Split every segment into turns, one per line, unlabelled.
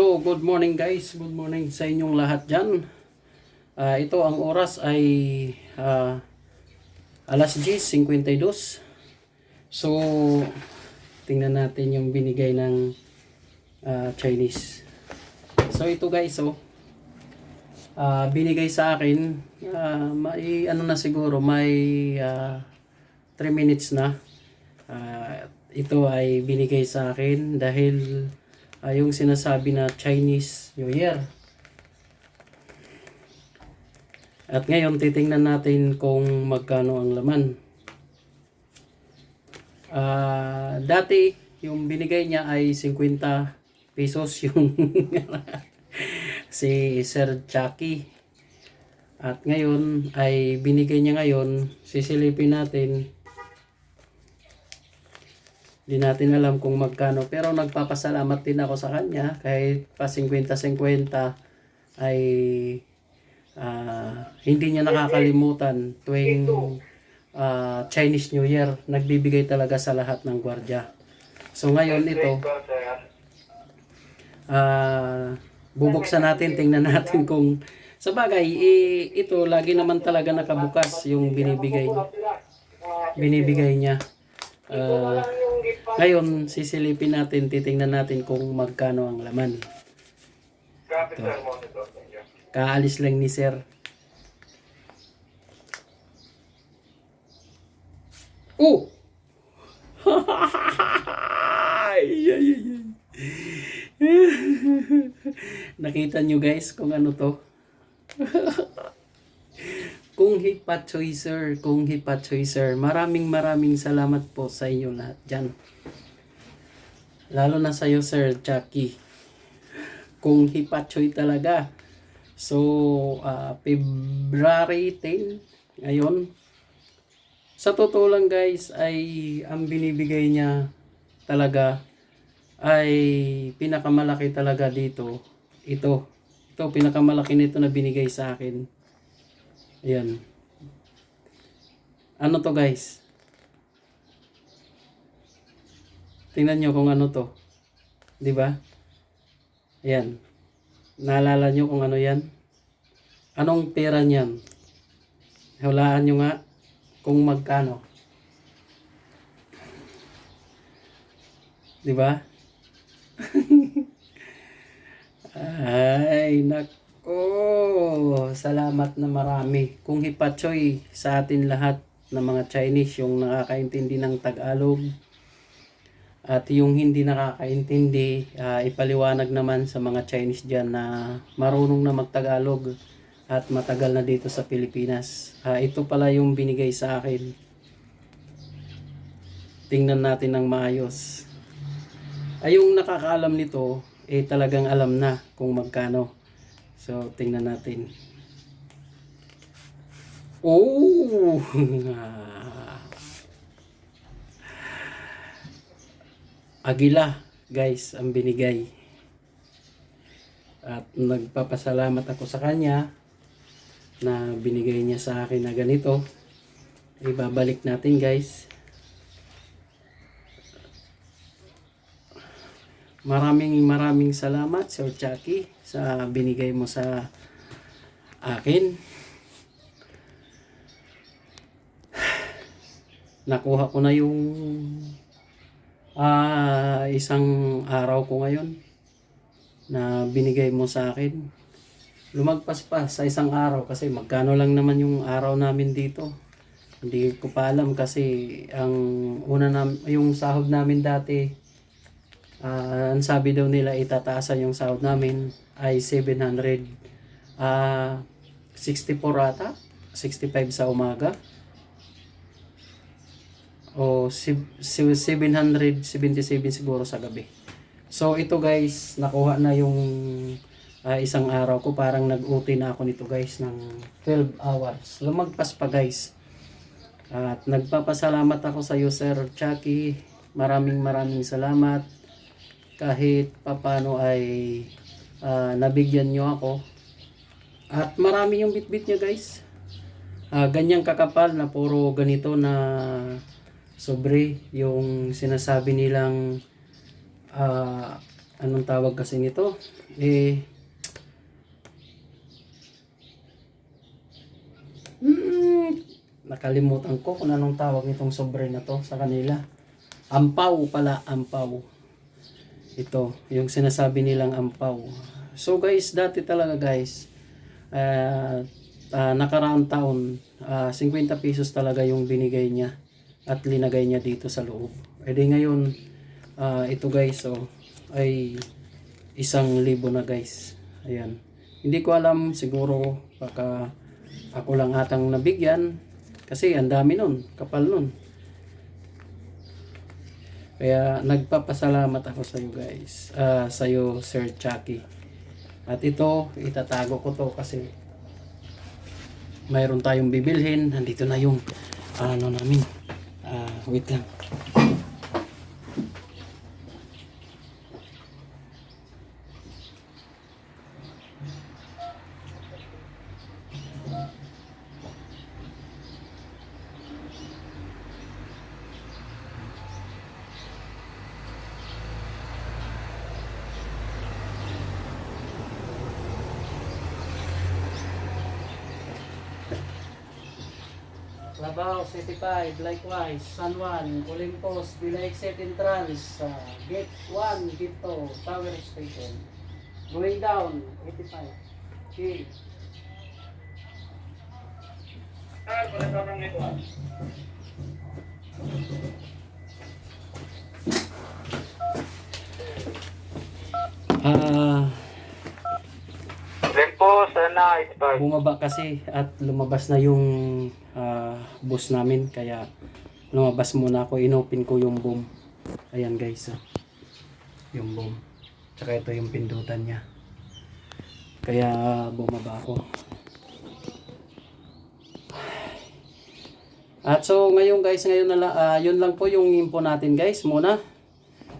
So, good morning guys. Good morning sa inyong lahat dyan. Ah, ito ang oras ay ah, alas 10.52. So, tingnan natin yung binigay ng ah, Chinese. So, ito guys, oh. Ah, binigay sa akin, ah, may ano na siguro, may 3 minutes na. Ah, ito ay binigay sa akin dahil ah, yung sinasabi na Chinese New Year. At ngayon titingnan natin kung magkano ang laman. Ah, dati yung binigay niya ay 50 pesos yung si Sir Chucky. At ngayon ay binigay niya ngayon, sisilipin natin hindi natin alam kung magkano. Pero nagpapasalamat din ako sa kanya kahit pa 50-50 ay ah, hindi niya nakakalimutan tuwing ah, Chinese New Year. Nagbibigay talaga sa lahat ng gwardya. So ngayon ito, ah, bubuksan natin, tingnan natin kung sa bagay, ito lagi naman talaga nakabukas yung binibigay. Binibigay niya. Ah, ngayon, sisilipin natin, titingnan natin kung magkano ang laman. Ito. Kaalis lang ni Sir. Oh! Nakita nyo guys kung ano to? Kung Hipa Choicer, kung Hipa Choicer, maraming maraming salamat po sa inyo lahat dyan. Lalo na sa iyo Sir Chucky. Kung Hipa talaga. So, ah, February 10, ngayon. Sa totoo lang guys, ay ang binibigay niya talaga ay pinakamalaki talaga dito. Ito. Ito, pinakamalaki nito na binigay sa akin. Ayan. Ano to guys? Tingnan nyo kung ano to. Di ba? Ayan. Naalala nyo kung ano yan? Anong pera niyan? Hulaan nyo nga kung magkano. Di ba? Ay, nako. Salamat na marami. Kung hipatsoy sa atin lahat ng mga Chinese yung nakakaintindi ng Tagalog at yung hindi nakakaintindi, ah, ipaliwanag naman sa mga Chinese dyan na marunong na magtagalog at matagal na dito sa Pilipinas. Ah, ito pala yung binigay sa akin. Tingnan natin ng maayos. Ay yung nakakaalam nito, eh talagang alam na kung magkano. So, tingnan natin. Oh! Agila, guys, ang binigay. At nagpapasalamat ako sa kanya na binigay niya sa akin na ganito. Ibabalik natin, guys. Maraming maraming salamat Sir Chucky sa binigay mo sa akin. Nakuha ko na yung ah, isang araw ko ngayon na binigay mo sa akin. Lumagpas pa sa isang araw kasi magkano lang naman yung araw namin dito. Hindi ko pa alam kasi ang una nam yung sahod namin dati Ah, ang sabi daw nila itataasan yung sahod namin ay 700 ah 64 ata? 65 sa umaga. O si- si- 777 siguro sa gabi. So ito guys nakuha na yung ah, isang araw ko. Parang nag-OT na ako nito guys ng 12 hours. Lumagpas pa guys. At nagpapasalamat ako sa iyo Sir Chucky. Maraming maraming salamat kahit papano ay ah, nabigyan nyo ako. At marami yung bitbit niya guys. Ah, ganyang kakapal na puro ganito na sobre yung sinasabi nilang ah, anong tawag kasi nito? Eh, hmm, nakalimutan ko kung anong tawag nitong sobre na to sa kanila. Ampaw pala, ampaw. Ito, yung sinasabi nilang ampaw. So guys, dati talaga guys, uh, uh, nakaraang taon, ah, 50 pesos talaga yung binigay niya at linagay niya dito sa loob. E di ngayon, ah, ito guys, oh, ay isang libo na guys. Ayan. Hindi ko alam, siguro baka ako lang atang nabigyan kasi ang dami nun, kapal nun. Kaya nagpapasalamat ako sa iyo guys, ah sa iyo Sir Chucky. At ito, itatago ko to kasi mayroon tayong bibilhin. Nandito na yung ano namin. Ah, wait lang. Labaw, City 5, likewise, San Juan, Olympus, Villa Exit Entrance, uh, Gate 1, Gate 2, Tower Station. Going down, 85. Okay. Ah,
Then po, sana ipag
bumaba kasi at lumabas na yung ah, bus namin. Kaya lumabas muna ako. Inopen ko yung boom. Ayan guys ah. yung boom. Tsaka ito yung pindutan niya. Kaya bumaba ako. At so ngayon guys ngayon na la- ah, yun lang po yung info natin guys muna.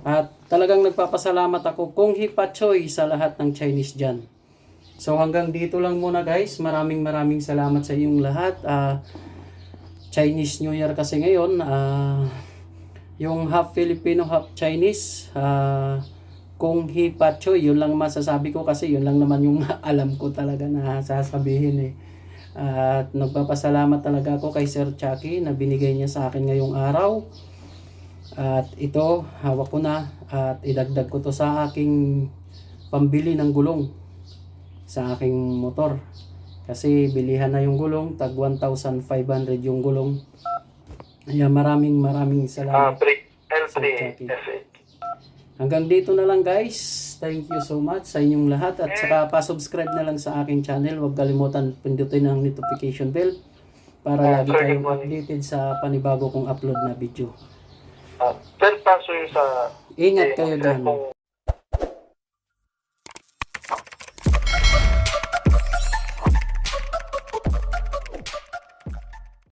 At talagang nagpapasalamat ako kung hipachoy sa lahat ng Chinese dyan So hanggang dito lang muna guys. Maraming maraming salamat sa inyong lahat. Ah, Chinese New Year kasi ngayon. ah, yung half Filipino, half Chinese. ah, kung hipachoy, yun lang masasabi ko kasi yun lang naman yung alam ko talaga na sasabihin eh. At nagpapasalamat talaga ako kay Sir Chucky na binigay niya sa akin ngayong araw. At ito, hawak ko na at idagdag ko to sa aking pambili ng gulong sa aking motor. Kasi bilihan na yung gulong, tag 1,500 yung gulong. Kaya maraming maraming
ah,
salamat.
break L3
Jackie.
F8.
Hanggang dito na lang guys. Thank you so much sa inyong lahat. At saka pa-subscribe na lang sa aking channel. Huwag kalimutan pindutin ang notification bell para lagi kayong updated sa panibago kong upload na video.
Ah, 12 peso yung sa
Ingat kayo dyan.